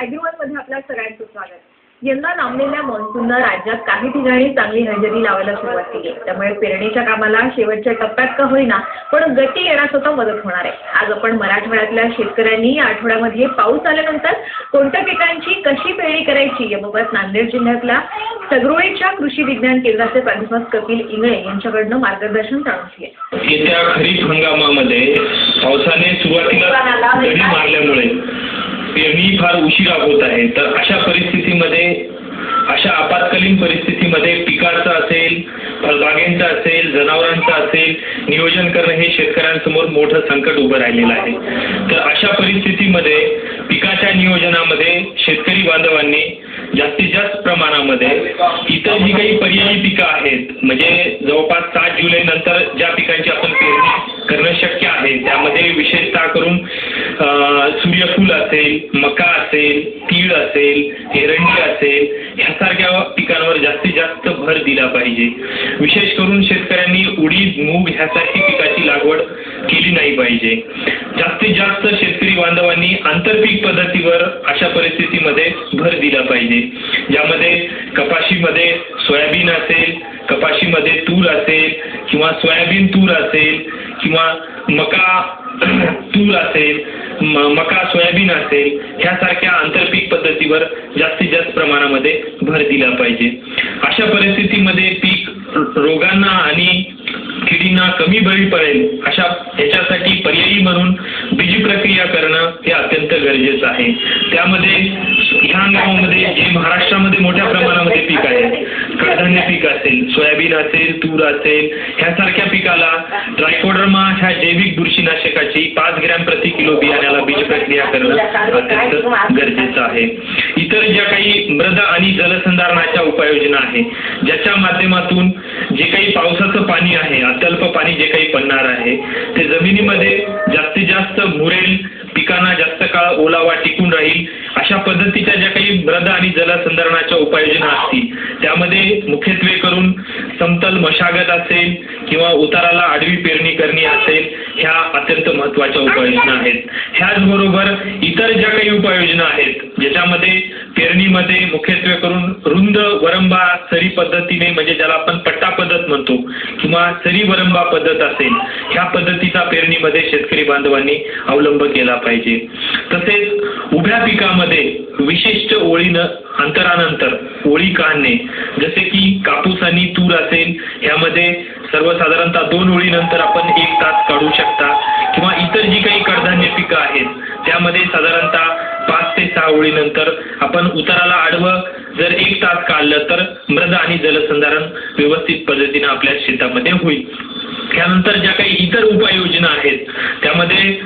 मध्ये आपल्या सगळ्यांचं स्वागत. यंदा नामलेल्या मान्सूननं राज्यात काही ठिकाणी चांगली हजेरी लावायला सुरुवात केली. त्यामुळे पेरणीच्या कामाला शेवटच्या टप्प्यात का होईना पण गती येण्यास आता मदत होणार आहे. आज आपण मराठवाड्यातल्या शेतकऱ्यांनी या आठवड्यामध्ये पाऊस आल्यानंतर कोणत्या पिकांची कशी पेरणी करायची याबाबत नांदेड जिल्ह्यातल्या सगरोळीच्या कृषी विज्ञान केंद्राचे प्राध्यापक कपिल इंगळे यांच्याकडनं मार्गदर्शन जाणून घेतले येत्या खरीप हंगामामध्ये पावसाने सुरुवातीला दडी मारल्यामुळे पेरणी फार उशिरा होत आहे. तर अशा परिस्थितीमध्ये अशा आपत्कालीन परिस्थितीमध्ये पिकाचं असेल फळबागेंचं असेल जनावरांचं असेल नियोजन करणं हे शेतकऱ्यांसमोर मोठं संकट उभं राहिलेलं आहे. तर अशा परिस्थितीमध्ये पिकाच्या नियोजनामध्ये शेतकरी बांधवांनी जास्तीत जास्त प्रमाणामध्ये इतर जी काही पर्यायी पिकं आहेत म्हणजे जवळपास सात जुलै नंतर ज्या पिकांची आपण पेरणी करणं शक्य आहे त्यामध्ये विशेषतः करून सूर्यफूल असेल मका असेल तीळ असेल एरंडी असेल ह्यासारख्या पिकांवर जास्तीत जास्त भर दिला पाहिजे. विशेष करून शेतकऱ्यांनी उडीद मूग ह्यासारखी पिकाची लागवड केली नाही पाहिजे. जास्तीत जास्त शेतकरी बांधवांनी आंतरपीक पद्धतीवर अशा परिस्थितीमध्ये भर दिला पाहिजे. ज्यामध्ये कपाशीमध्ये सोयाबीन असेल कपाशीमध्ये तूर असेल किंवा सोयाबीन तूर असेल किंवा मका तूर असेल मका सोयाबीन असेल ह्यासारख्या आंतरपीक पद्धतीवर जास्तीत जास्त प्रमाणामध्ये भर दिला पाहिजे. अशा परिस्थितीमध्ये पीक रोगांना आणि किडींना कमी बळी पडेल अशा ह्याच्यासाठी पर्यायी म्हणून बीज प्रक्रिया करणं हे अत्यंत गरजेचं आहे. त्यामध्ये ह्या हंगामामध्ये जे महाराष्ट्रामध्ये मोठ्या प्रमाणामध्ये पीक आहे कडधान्य पीक असेल सोयाबीन असेल तूर असेल ह्यासारख्या पिकाला ट्रायकोडर्मा ह्या जैविक बुरशीनाशकाची पाच ग्रॅम प्रति किलो बियाण्याला बीज प्रक्रिया करणं अत्यंत गरजेचं आहे. इतर ज्या काही मृद आणि जलसंधारणाच्या उपाययोजना आहे ज्याच्या माध्यमातून जे काही पावसाचं पाणी आहे अत्यल्प पाणी जे काही पडणार आहे ते जमिनीमध्ये जास्तीत जास्त मुरेल पिकांना जास्त काळ ओलावा टिकून राहील अशा पद्धतीच्या ज्या काही मृद आणि जलसंधारणाच्या उपाययोजना असतील. त्यामध्ये मुख्यत्वे करून समतल मशागत असेल किंवा उताराला आडवी पेरणी करणे असेल ह्या अत्यंत महत्त्वाच्या उपाययोजना आहेत. ह्याचबरोबर इतर ज्या काही उपाययोजना आहेत ज्याच्यामध्ये पेरणीमध्ये मुख्यत्वे करून रुंद वरंबा सरी पद्धतीने म्हणजे ज्याला आपण पट्टा पद्धत म्हणतो किंवा सरी वरंबा पद्धत असेल ह्या पद्धतीचा पेरणीमध्ये शेतकरी बांधवांनी अवलंब केला पाहिजे. तसेच उभ्या पिकामध्ये विशिष्ट ओळीनं अंतरानंतर ओळी काढणे जसे की कापूस आणि तूर असेल ह्यामध्ये सर्वसाधारणतः दोन ओळीनंतर आपण एक तास काढू शकता. किंवा इतर जी काही कडधान्य पिकं आहेत त्यामध्ये साधारणतः पाच ते सहा ओळीनंतर आपण उताराला आडवं जर एक तास काढलं तर मृद आणि जलसंधारण व्यवस्थित पद्धतीने आपल्या शेतामध्ये होईल. त्यानंतर ज्या काही इतर उपाययोजना आहेत त्यामध्ये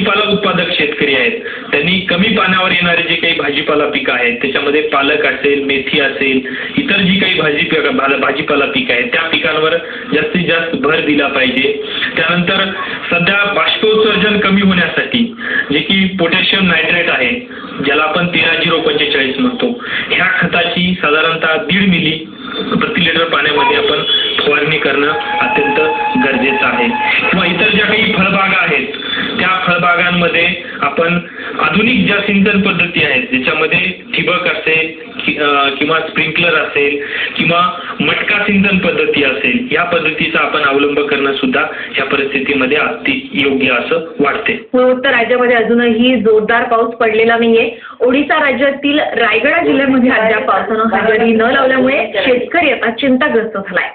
भाजीपाला उत्पादक शेतकरी आहेत. त्यांनी कमी पाण्यावर येणारे जे काही भाजीपाला पिकं आहेत त्याच्यामध्ये पालक असेल मेथी असेल इतर जी काही भाजी भाजीपाला पीक आहेत त्या पिकांवर जास्तीत जास्त भर दिला पाहिजे. त्यानंतर सध्या बाष्पोत्सर्जन कमी होण्यासाठी जे की पोटॅशियम नायट्रेट आहे ज्याला आपण तेरा झिरो पंचेचाळीस म्हणतो ह्या खताची साधारणतः दीड मिली प्रति लिटर पाण्यामध्ये आपण फवारणी करणं अत्यंत गरजेचं आहे. किंवा इतर ज्या काही फळबागा आहेत त्या फळबागांमध्ये आपण आधुनिक ज्या सिंचन पद्धती आहेत ज्याच्यामध्ये ठिबक असेल किंवा स्प्रिंकलर असेल किंवा मटका सिंचन पद्धती असेल या पद्धतीचा आपण अवलंब करणं सुद्धा या परिस्थितीमध्ये अति योग्य असं वाटते उत्तर हो, राज्यामध्ये अजूनही जोरदार पाऊस पडलेला नाहीये. ओडिसा राज्यातील रायगडा जिल्ह्यामध्ये अद्याप पावसानं हजेरी न लावल्यामुळे शेतकरी आता चिंताग्रस्त झालाय.